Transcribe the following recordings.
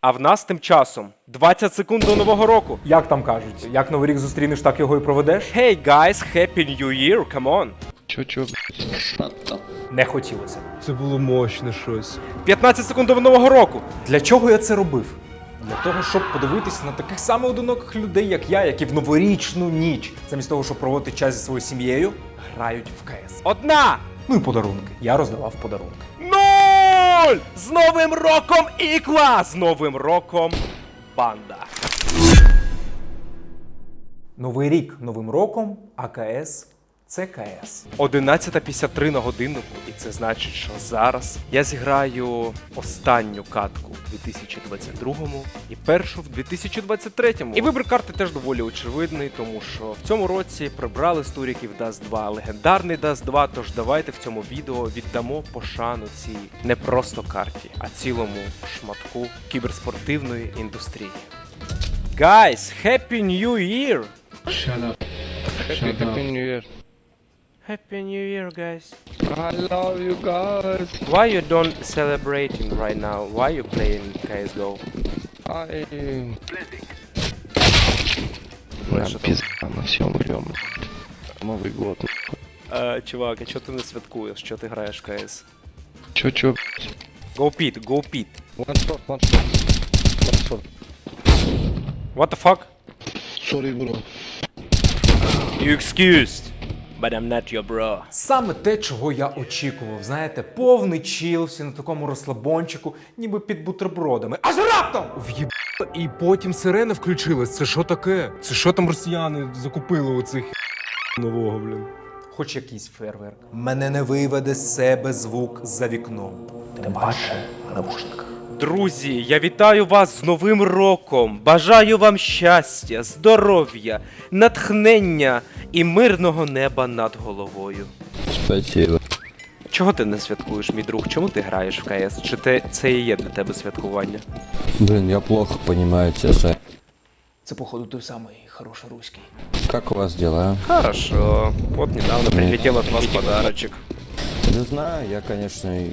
А в нас тим часом 20 секунд до нового року. Як там кажуть, як новий рік зустрінеш, так його і проведеш? Hey guys, happy new year, come on. Чо, чо? Не хотілося. Це було мощне щось. 15 секунд до нового року. Для чого я це робив? Для того, щоб подивитися на таких самих одиноких людей, як я, які в новорічну ніч, замість того, щоб проводити час зі своєю сім'єю, грають в КС. Одна. Ну і подарунки. Я роздавав подарунки. Нуль! З Новим роком ікла! З Новим роком банда. Новий рік новим роком, а КС це КС. 11.53 на годиннику, і це значить, що зараз я зіграю останню катку в 2022-му і першу в 2023-му. І вибір карти теж доволі очевидний, тому що в цьому році прибрали з туріків Dust 2, легендарний Dust 2, Тож давайте в цьому відео віддамо пошану цій не просто карті, а цілому шматку кіберспортивної індустрії. Guys, Happy New Year! Happy, Happy New Year. Happy New Year, guys! I love you guys. Why you don't celebrating right now? Why you playing CSGO? I... Ну, Да, что там? пизда, мы все умрем. Новый год. Е, чувак, а чого ти не святкуєш? Що ти граєш в КС? Чо, чо, Go Pit, go Pit. Ваншот, ваншот. Ваншот. What the fuck? Sorry, bro. You excused. But I'm not your bro. Саме те, чого я очікував. Знаєте, повний чіл, всі на такому розслабончику, ніби під бутербродами. Аж раптом! В'єб... І потім сирена включилась. Це що таке? Це що там росіяни закупили оцих нового, блін? Хоч якийсь фейерверк. Мене не виведе з себе звук за вікном. Тим паче в навушниках. Друзі, я вітаю вас з Новим роком. Бажаю вам щастя, здоров'я, натхнення і мирного неба над головою. Спасибо. Чого ти не святкуєш, мій друг? Чому ти граєш в КС? Чи те, це і є для тебе святкування? Блин, я плохо понимаю тебя, Сай. Це, походу, той самий хороший руський. Как у вас дела? Хорошо. Вот недавно прилетел от вас подарочек. Не знаю, я, конечно, и-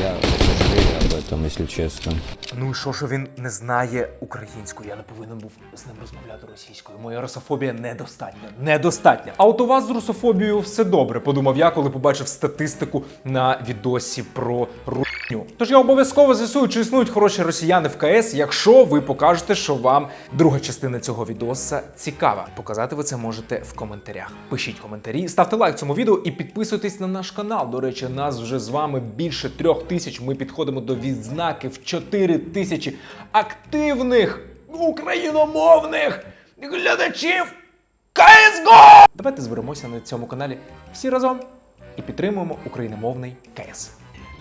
я об этом, если честно. Ну і що, що він не знає українську? Я не повинен був з ним розмовляти російською. Моя русофобія недостатня. Недостатня. А от у вас з русофобією все добре, подумав я, коли побачив статистику на відосі про русню. Тож я обов'язково з'ясую, чи існують хороші росіяни в КС, якщо ви покажете, що вам друга частина цього відоса цікава. Показати ви це можете в коментарях. Пишіть коментарі, ставте лайк цьому відео і підписуйтесь на наш канал. До речі, нас вже з вами більше трьох тисяч. Ми підходимо до відзнаки в 4 тисячі активних україномовних глядачів CSGO! Давайте зберемося на цьому каналі всі разом і підтримуємо україномовний КС.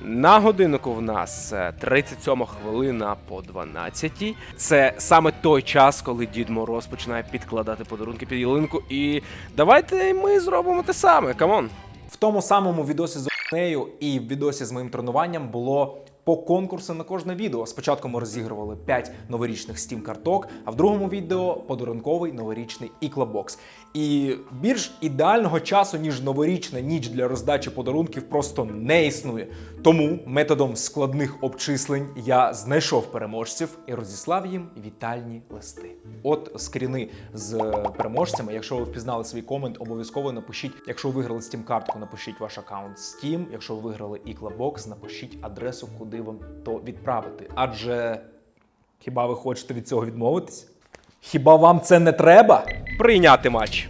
На годиннику в нас е, 37 хвилина по 12. Це саме той час, коли Дід Мороз починає підкладати подарунки під ялинку. І давайте ми зробимо те саме. Камон. В тому самому відосі з нею і в відосі з моїм тренуванням було по конкурсу на кожне відео. Спочатку ми розігрували 5 новорічних Steam карток, а в другому відео подарунковий новорічний іклабокс. І більш ідеального часу, ніж новорічна ніч для роздачі подарунків, просто не існує. Тому методом складних обчислень я знайшов переможців і розіслав їм вітальні листи. От скріни з переможцями. Якщо ви впізнали свій комент, обов'язково напишіть. Якщо ви виграли Steam картку, напишіть ваш аккаунт Steam. Якщо ви виграли Іклабокс, напишіть адресу, куди вам то відправити. Адже хіба ви хочете від цього відмовитись? Хіба вам це не треба? Прийняти матч.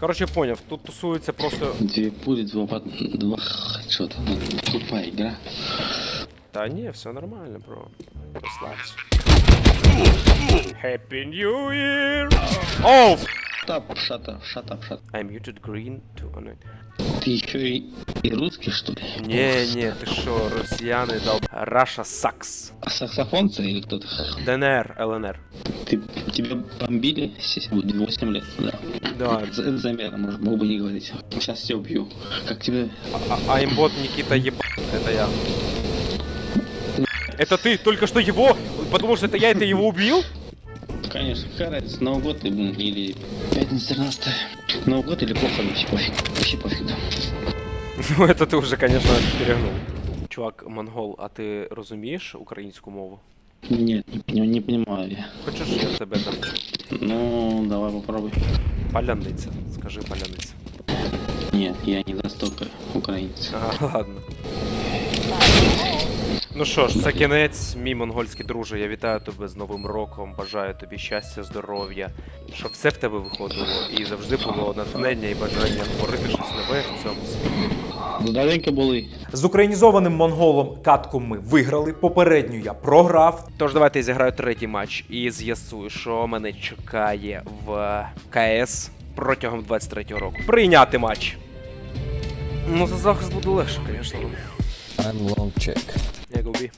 Коротше, поняв, тут тусується просто. Две пули, два, пат- два хедшота. Ну, Тупая игра. Та ні, все нормально, бро. Розслабся. Happy New Year! Oh! Shut up, shut up, shut up, shut up. I muted green to on it. Ты еще и, и русский, что ли? Ні, ні, ти що, росіяни дал Russia sucks. А саксофонцы или кто-то? ДНР, ЛНР. Ты, тебя бомбили 8 лет, да. Да. За- Это замера, может, мог бы не говорить. Сейчас тебя убью. Как тебе... А, а имбот Никита еба... Это я. Это ты только что его... Потому что это я, это его убил? Конечно, какая разница, Новый год или, или пятница 13 Новый год или плохо, вообще пофиг. Вообще пофиг, да. Ну, это ты уже, конечно, перегнул. Чувак, монгол, а ты розумієш українську мову? Нет, не, не понимаю я. Хочеш, я тебе навчу? Ну, давай попробуй. Паляниця. Скажи паляниця. Нет, я не настолько украинец. А, ладно. Ну що ж, це кінець, мій монгольський друже. Я вітаю тебе з Новим роком. Бажаю тобі щастя, здоров'я, щоб все в тебе виходило і завжди було натхнення і бажання творити щось нове в цьому світі. Здаленько були. З українізованим монголом катку ми виграли. Попередню я програв. Тож давайте я зіграю третій матч і з'ясую, що мене чекає в КС протягом 23-го року. Прийняти матч. Ну, за захист буде легше, звісно. I'm long check. Я губі.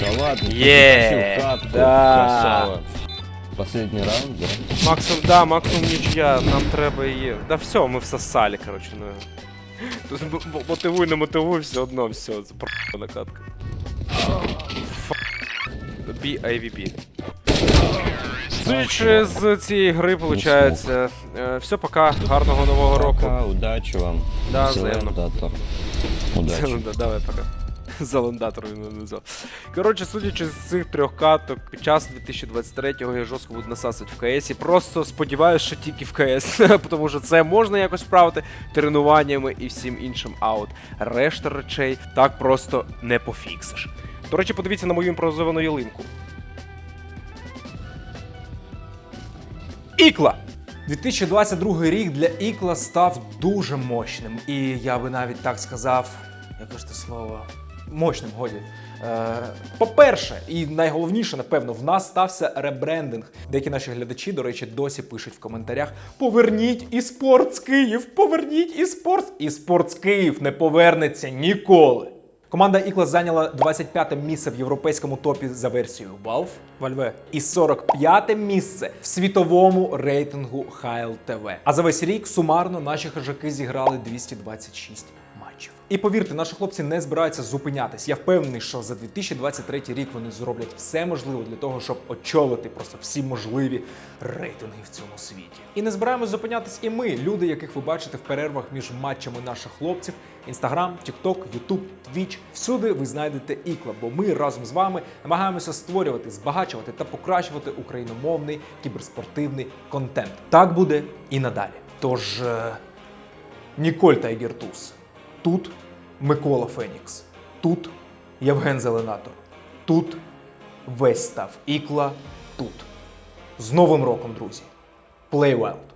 Да ладно, ты Е, затащил катку, да. красава. Последний раунд, да? Максимум, да, максимум нічия, нам треба її. Да все, ми всосали, коротше, ну. Мотивуй, не мотивуй, все одно, все, це про накатка. Бі IVP. Судячи з цієї гри, виходить, все, пока, гарного нового року. Удачи вам. Да, взаємно. да, давай пока. Залендатор він назвав. Коротше, судячи з цих трьох каток, під час 2023-го я жорстко буду насасувати в КС. І просто сподіваюся, що тільки в КС. Тому що це можна якось вправити тренуваннями і всім іншим. А от решта речей так просто не пофіксиш. До речі, подивіться на мою імпровізовану ялинку. Ікла! 2022 рік для Ікла став дуже мощним. І я би навіть так сказав, яке ж те слово? Мощним, годі. Е, по-перше, і найголовніше, напевно, в нас стався ребрендинг. Деякі наші глядачі, до речі, досі пишуть в коментарях: Поверніть і спортс Київ! Поверніть і спортс! І спортс Київ не повернеться ніколи. Команда Ікла зайняла 25 місце в європейському топі за версією Valve Valve і 45 місце в світовому рейтингу HLTV. А за весь рік сумарно наші хижаки зіграли 226 матчів. І повірте, наші хлопці не збираються зупинятись. Я впевнений, що за 2023 рік вони зроблять все можливе для того, щоб очолити просто всі можливі рейтинги в цьому світі. І не збираємось зупинятись і ми, люди, яких ви бачите в перервах між матчами наших хлопців. Інстаграм, Тікток, Ютуб, Твіч. Всюди ви знайдете ікла, бо ми разом з вами намагаємося створювати, збагачувати та покращувати україномовний кіберспортивний контент. Так буде і надалі. Тож е, Ніколь Тайгертус. Тут Микола Фенікс. Тут Євген Зеленатор. Тут весь став ікла. Тут. З Новим роком, друзі. Play well!